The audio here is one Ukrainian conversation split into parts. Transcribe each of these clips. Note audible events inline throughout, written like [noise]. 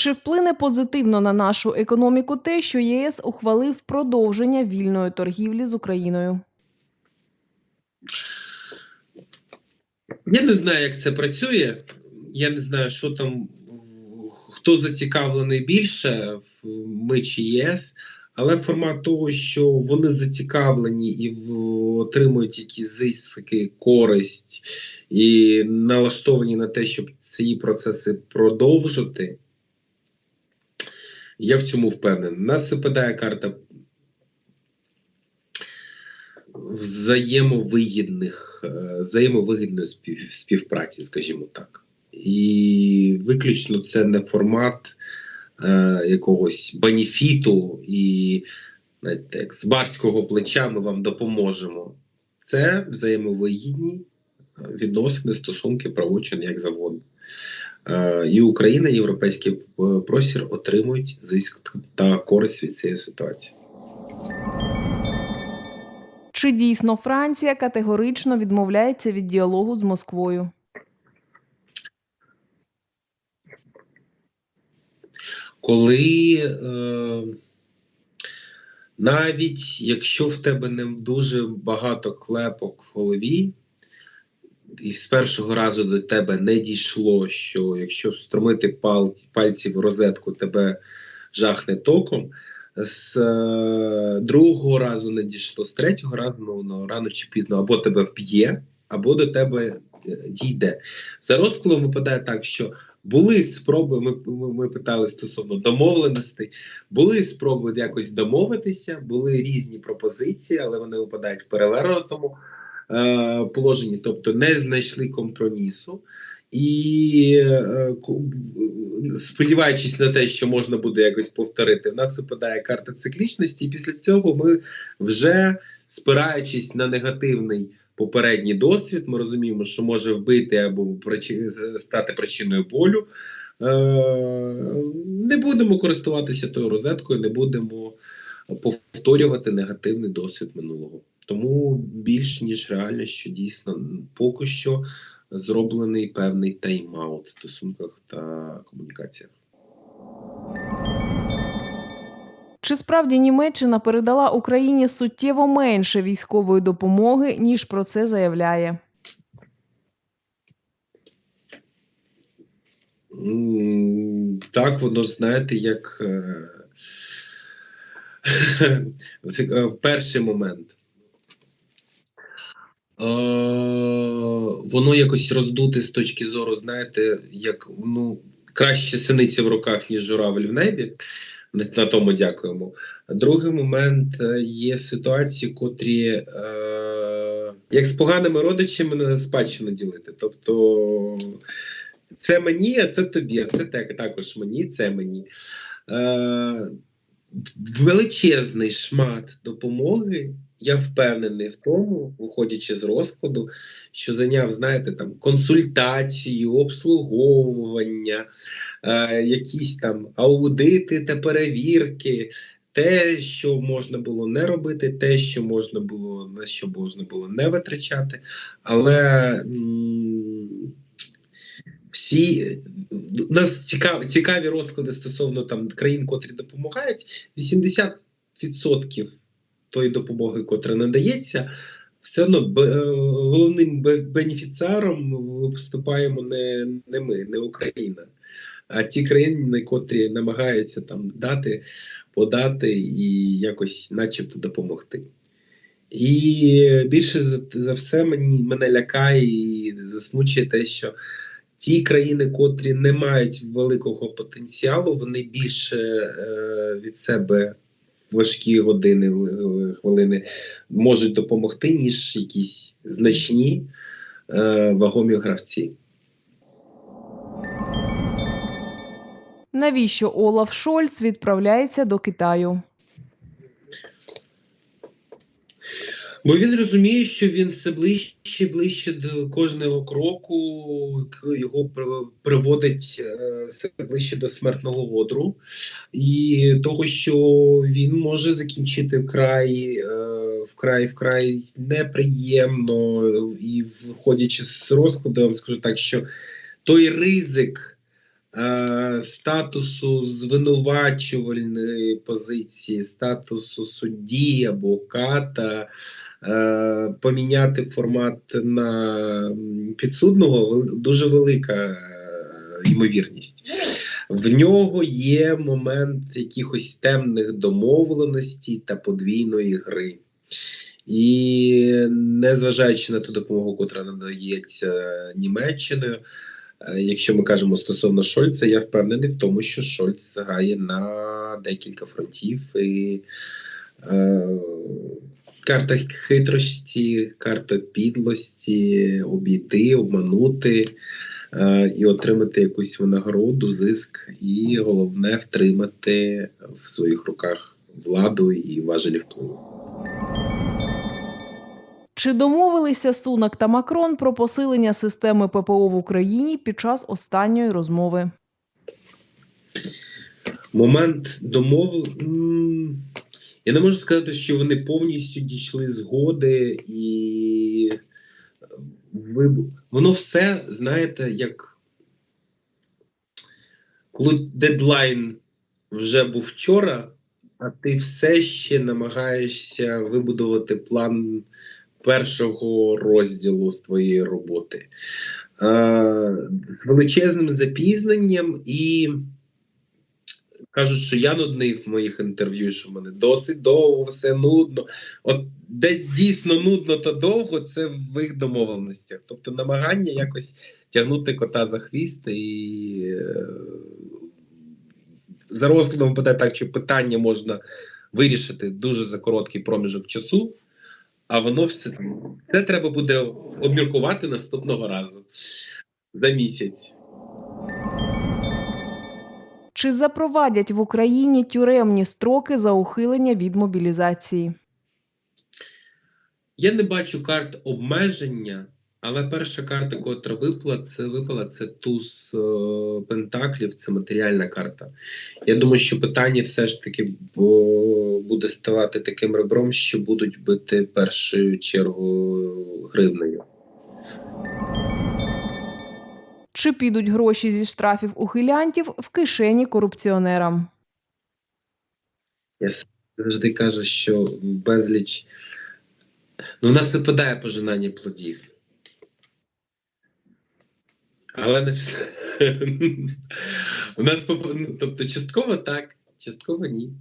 Чи вплине позитивно на нашу економіку те, що ЄС ухвалив продовження вільної торгівлі з Україною? Я не знаю, як це працює. Я не знаю, що там, хто зацікавлений більше, ми чи ЄС, але формат того, що вони зацікавлені і отримують якісь зиски, користь і налаштовані на те, щоб ці процеси продовжити. Я в цьому впевнений. Нас випадає карта взаємовигідних, е, взаємовигідної спів, співпраці, скажімо так. І виключно це не формат е, якогось бенефіту і знаєте, як з барського плеча ми вам допоможемо. Це взаємовигідні е, відносини, стосунки, правочин, як завгодно. Е, І Україна, і європейський е, простір отримують зиск та користь від цієї ситуації. Чи дійсно Франція категорично відмовляється від діалогу з Москвою? коли е, навіть якщо в тебе не дуже багато клепок в голові, і з першого разу до тебе не дійшло, що якщо встромити пал, пальці в розетку, тебе жахне током. З е, другого разу не дійшло, з третього разу ну, воно рано чи пізно або тебе вб'є, або до тебе е, дійде. За розкладом випадає так, що були спроби, ми, ми, ми питали стосовно домовленостей, були спроби якось домовитися, були різні пропозиції, але вони випадають в перевернутому е, положенні, тобто не знайшли компромісу. І е, сподіваючись на те, що можна буде якось повторити, в нас випадає карта циклічності, і після цього ми вже спираючись на негативний попередній досвід, ми розуміємо, що може вбити або стати причиною болю. Е, не будемо користуватися тою розеткою, не будемо повторювати негативний досвід минулого. Тому більш ніж реально, що дійсно поки що зроблений певний тайм-аут в стосунках та комунікаціях. Чи справді Німеччина передала Україні суттєво менше військової допомоги, ніж про це заявляє? Так, воно знаєте, як е, [laughs] це, е, перший момент. Е, Воно якось роздуте з точки зору, знаєте, як ну, краще синиці в руках, ніж журавель в небі. На, на тому дякуємо. Другий момент е, є ситуації, котрі е, як з поганими родичами на спадщину ділити. Тобто це мені, а це тобі, а це так, також мені, це мені. Е, величезний шмат допомоги. Я впевнений в тому, виходячи з розкладу, що зайняв, знаєте, там консультацію, обслуговування, е, якісь там аудити та перевірки, те, що можна було не робити, те, що можна було, на що можна було не витрачати. Але м, всі у нас цікаві, цікаві розклади стосовно там країн, котрі допомагають. 80% тої допомоги, котра надається, все одно бе- е, головним бенефіціаром виступаємо не, не ми, не Україна, а ті країни, котрі намагаються там дати, подати і якось, начебто, допомогти. І більше за, за все мені мене лякає і засмучує те, що ті країни, котрі не мають великого потенціалу, вони більше е, від себе важкі години, е, хвилини можуть допомогти, ніж якісь значні е, вагомі гравці. Навіщо Олаф Шольц відправляється до Китаю? Бо він розуміє, що він все ближче і ближче до кожного кроку його приводить е, все ближче до смертного одру, і того, що він може закінчити вкрай, е, вкрай, вкрай неприємно, і виходячи з розкладу, я вам скажу так, що той ризик статусу звинувачувальної позиції, статусу судді або ката, е, поміняти формат на підсудного дуже велика е, ймовірність. В нього є момент якихось темних домовленостей та подвійної гри. І незважаючи на ту допомогу, котра надається Німеччиною, е, якщо ми кажемо стосовно Шольца, я впевнений в тому, що Шольц грає на декілька фронтів. І е, карта хитрості, карта підлості, обійти, обманути е, і отримати якусь винагороду, зиск, і головне втримати в своїх руках владу і важелі впливу. Чи домовилися Сунак та Макрон про посилення системи ППО в Україні під час останньої розмови? Момент домов. Я не можу сказати, що вони повністю дійшли згоди і е, воно все, знаєте, як коли дедлайн вже був вчора, а ти все ще намагаєшся вибудувати план першого розділу з твоєї роботи. Е, з величезним запізненням і кажуть, що я нудний в моїх інтерв'ю, що в мене досить довго, все нудно. От де дійсно нудно та довго, це в їх домовленостях. Тобто намагання якось тягнути кота за хвіст і е, за розкладом питає так, чи питання можна вирішити дуже за короткий проміжок часу, а воно все це треба буде обміркувати наступного разу за місяць. Чи запровадять в Україні тюремні строки за ухилення від мобілізації? Я не бачу карт обмеження, але перша карта, котра випала, це випала це туз е, пентаклів, це матеріальна карта. Я думаю, що питання все ж таки бо, буде ставати таким ребром, що будуть бити першою чергу гривнею. Чи підуть гроші зі штрафів ухилянтів в кишені корупціонерам? Я завжди кажу, що безліч. Ну, у нас випадає пожинання плодів. Але не. У нас ну, тобто частково так, частково ні.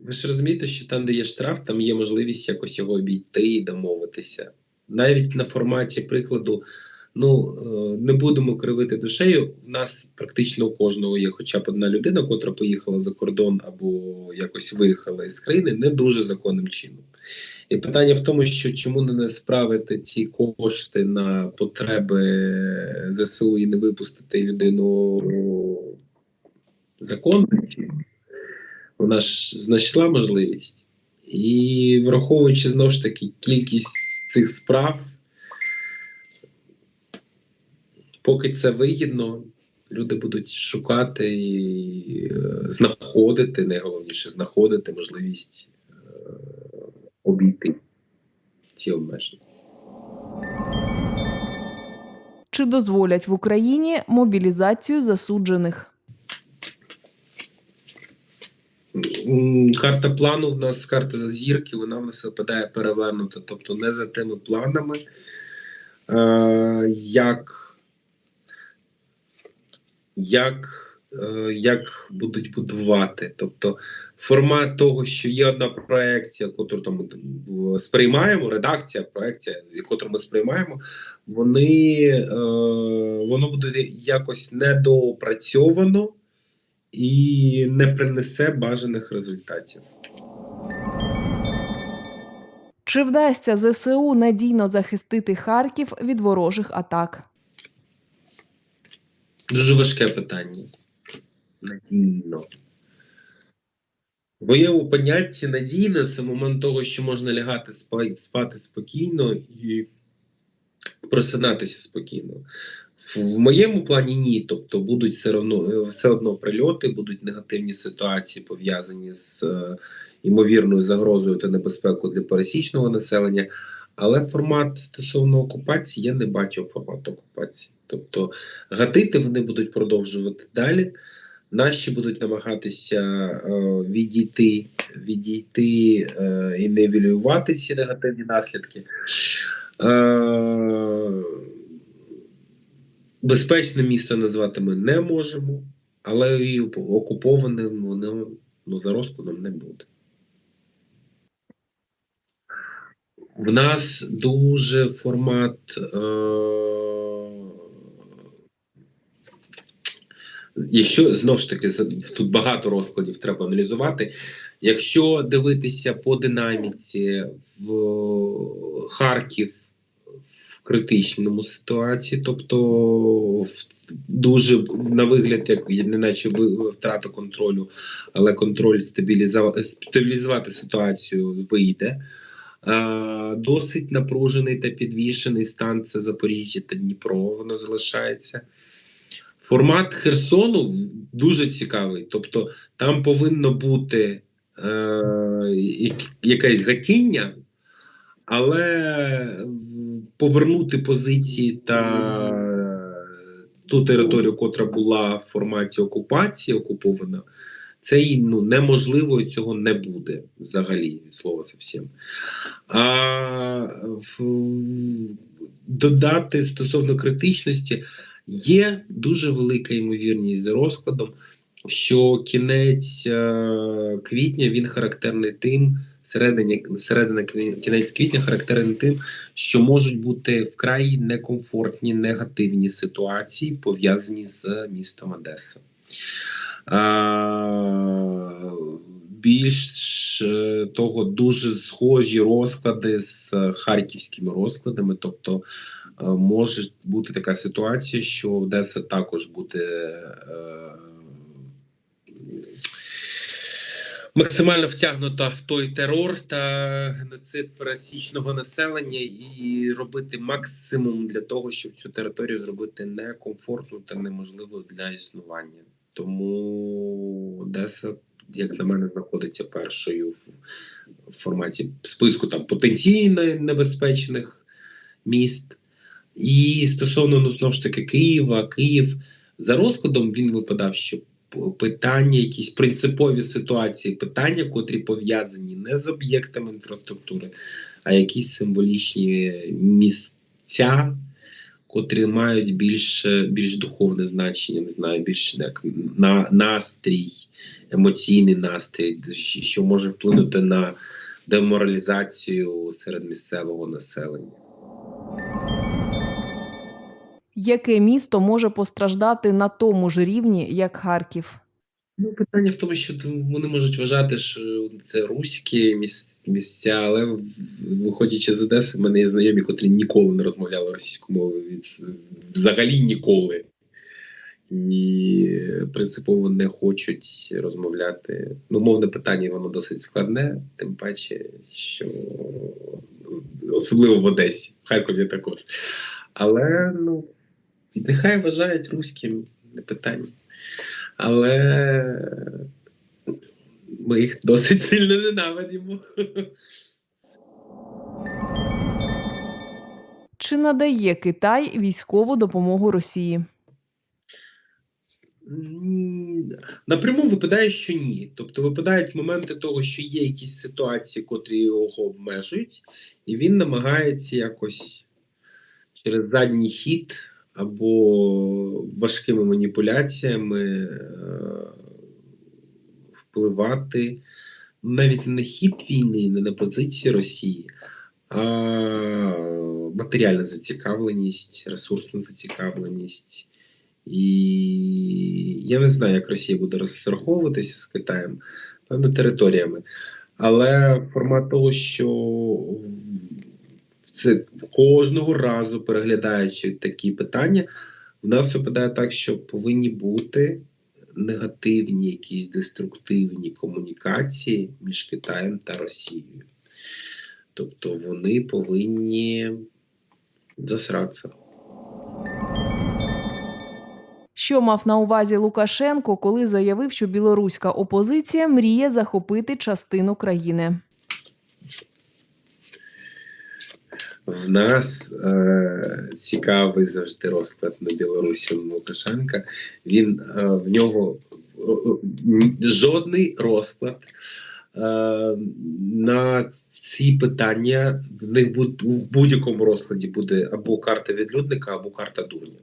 Ви ж розумієте, що там, де є штраф, там є можливість якось його обійти і домовитися. Навіть на форматі прикладу, ну е, не будемо кривити душею. У нас практично у кожного є хоча б одна людина, котра поїхала за кордон або якось виїхала із країни не дуже законним чином. І питання в тому, що чому не справити ці кошти на потреби ЗСУ і не випустити людину законно? Вона ж знайшла можливість. І враховуючи знову ж таки кількість цих справ, поки це вигідно, люди будуть шукати і е, знаходити, найголовніше, знаходити можливість е, обійти ці обмеження. Чи дозволять в Україні мобілізацію засуджених? Карта плану в нас карта за зірки, вона в нас випадає перевернута, тобто не за тими планами, е, як, як, е, як будуть будувати. Тобто формат того, що є одна проекція, яку там сприймаємо, редакція, проекція, яку ми сприймаємо, вони, е, воно буде якось недоопрацьовано і не принесе бажаних результатів. Чи вдасться ЗСУ надійно захистити Харків від ворожих атак? Дуже важке питання. Надійно. В моєму понятті надійно це момент того, що можна лягати спа- спати спокійно і просинатися спокійно. В- В моєму плані ні. Тобто будуть все одно, е, все одно прильоти, будуть негативні ситуації пов'язані з е, ймовірною загрозою та небезпекою для пересічного населення. Але формат стосовно окупації я не бачив формат окупації. Тобто гатити вони будуть продовжувати далі. Наші будуть намагатися е, відійти, відійти е, і нивелювати ці негативні наслідки. Е, безпечне місто назвати ми не можемо, але і окупованим воно ну, за розкладом не буде. В нас дуже формат. Е- Якщо знову ж таки тут багато розкладів треба аналізувати. Якщо дивитися по динаміці в Харків в критичному ситуації, тобто в дуже на вигляд, як неначе ви- втрата контролю, але контроль стабілізувати ситуацію вийде. Е, Досить напружений та підвішений стан це Запоріжжя та Дніпро, воно залишається. Формат Херсону дуже цікавий. Тобто там повинно бути е, якесь гатіння, але повернути позиції та ту територію, котра була в форматі окупації, окупована, це і, ну, неможливо і цього не буде взагалі від слова зовсім. А в, додати стосовно критичності, є дуже велика ймовірність за розкладом, що кінець е, квітня він характерний тим, середині, середина кінець квітня характерний тим, що можуть бути вкрай некомфортні негативні ситуації, пов'язані з містом Одеса. А, більш е, того, дуже схожі розклади з харківськими розкладами. Тобто е, може бути така ситуація, що Одеса також буде. е, Максимально втягнута в той терор та геноцид пересічного населення і робити максимум для того, щоб цю територію зробити некомфортну та неможливою для існування. Тому Одеса, як на мене, знаходиться першою в форматі списку там потенційно небезпечних міст. І стосовно ну, знову ж таки Києва, Київ за розкладом він випадав, що питання, якісь принципові ситуації, питання, котрі пов'язані не з об'єктами інфраструктури, а якісь символічні місця, котрі мають більш, більш духовне значення, не знаю, більш як на настрій, емоційний настрій, що може вплинути на деморалізацію серед місцевого населення. Яке місто може постраждати на тому ж рівні, як Харків? Ну, питання в тому, що вони можуть вважати, що це руські місця, але виходячи з Одеси, в мене є знайомі, котрі ніколи не розмовляли російською мовою взагалі ніколи. І принципово не хочуть розмовляти. Ну, мовне питання воно досить складне, тим паче, що особливо в Одесі, в Харкові також. Але ну, нехай вважають руським, не питання. Але ми їх досить сильно ненавидимо. Чи надає Китай військову допомогу Росії? Напряму випадає, що ні. Тобто випадають моменти того, що є якісь ситуації, котрі його обмежують, і він намагається якось через задній хід або важкими маніпуляціями е, впливати навіть не хід війни, не на позиції Росії, а матеріальна зацікавленість, ресурсна зацікавленість. І я не знаю, як Росія буде розраховуватися з Китаєм, певно, територіями. Але формат того, що це кожного разу переглядаючи такі питання, в нас випадає так, що повинні бути негативні, якісь деструктивні комунікації між Китаєм та Росією. Тобто вони повинні засратися. Що мав на увазі Лукашенко, коли заявив, що білоруська опозиція мріє захопити частину країни? В нас е, цікавий завжди розклад на Білорусі Лукашенка. Він е, в нього е, жодний розклад е, на ці питання. В них будь, в будь-якому розкладі буде або карта відлюдника, або карта дурня.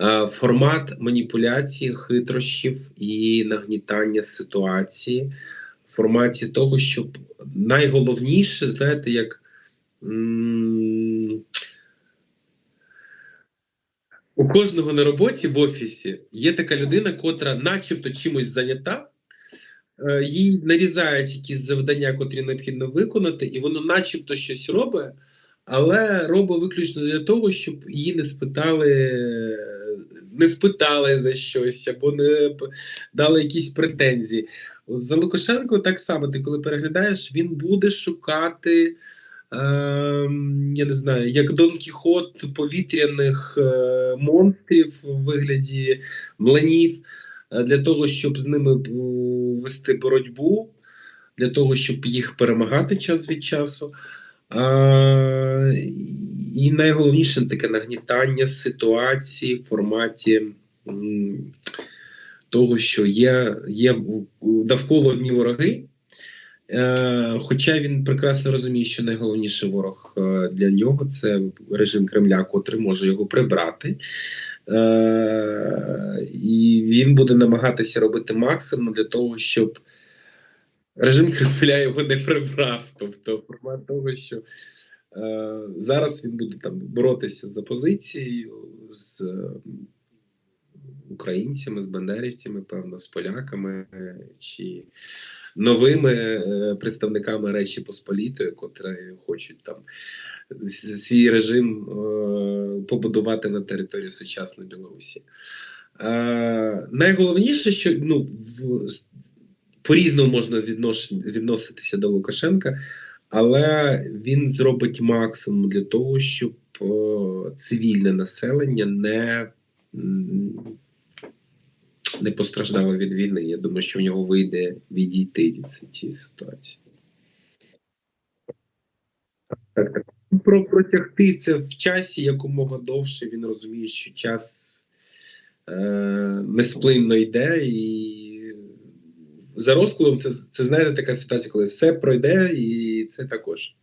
Е, формат маніпуляції, хитрощів і нагнітання ситуації в форматі того, щоб найголовніше, знаєте, як. У кожного на роботі в офісі є така людина, котра, начебто, чимось зайнята, е, їй нарізають якісь завдання, котрі необхідно виконати, і воно начебто щось робить, але робить виключно для того, щоб її не спитали, не спитали за щось або не дали якісь претензії. За Лукашенко так само, ти коли переглядаєш, він буде шукати. Ем, я не знаю, як Дон Кіхот повітряних е, монстрів у вигляді млинів, е, для того, щоб з ними вести боротьбу, для того, щоб їх перемагати час від часу. А, і найголовніше таке нагнітання ситуації в форматі того, що є, є навколо одні вороги. Е, Хоча він прекрасно розуміє, що найголовніший ворог е, для нього це режим Кремля, котрий може його прибрати. Е, І він буде намагатися робити максимум для того, щоб режим Кремля його не прибрав. Тобто, формат того, що зараз він буде там боротися за позицією з українцями, з бандерівцями, певно, з поляками чи новими е, представниками Речі Посполітої, котрі хочуть там свій режим е, побудувати на території сучасної Білорусі. Е, найголовніше, що ну, по-різному можна віднош, відноситися до Лукашенка, але він зробить максимум для того, щоб цивільне населення не. Не постраждало від війни. Я думаю, що в нього вийде відійти від цієї ситуації. Так, так. Про протягти це в часі якомога довше. Він розуміє, що час е, несплинно йде, і за розкладом це, це знаєте така ситуація, коли все пройде, і це також.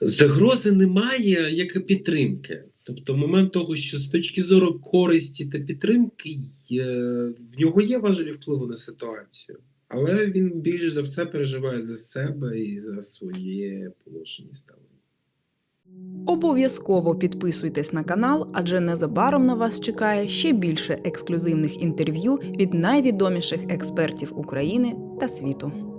Загрози немає, як і підтримки. Тобто, момент того, що з точки зору користі та підтримки в нього є важелі впливу на ситуацію, але він більш за все переживає за себе і за своє положення ставлення. Обов'язково підписуйтесь на канал, адже незабаром на вас чекає ще більше ексклюзивних інтерв'ю від найвідоміших експертів України та світу.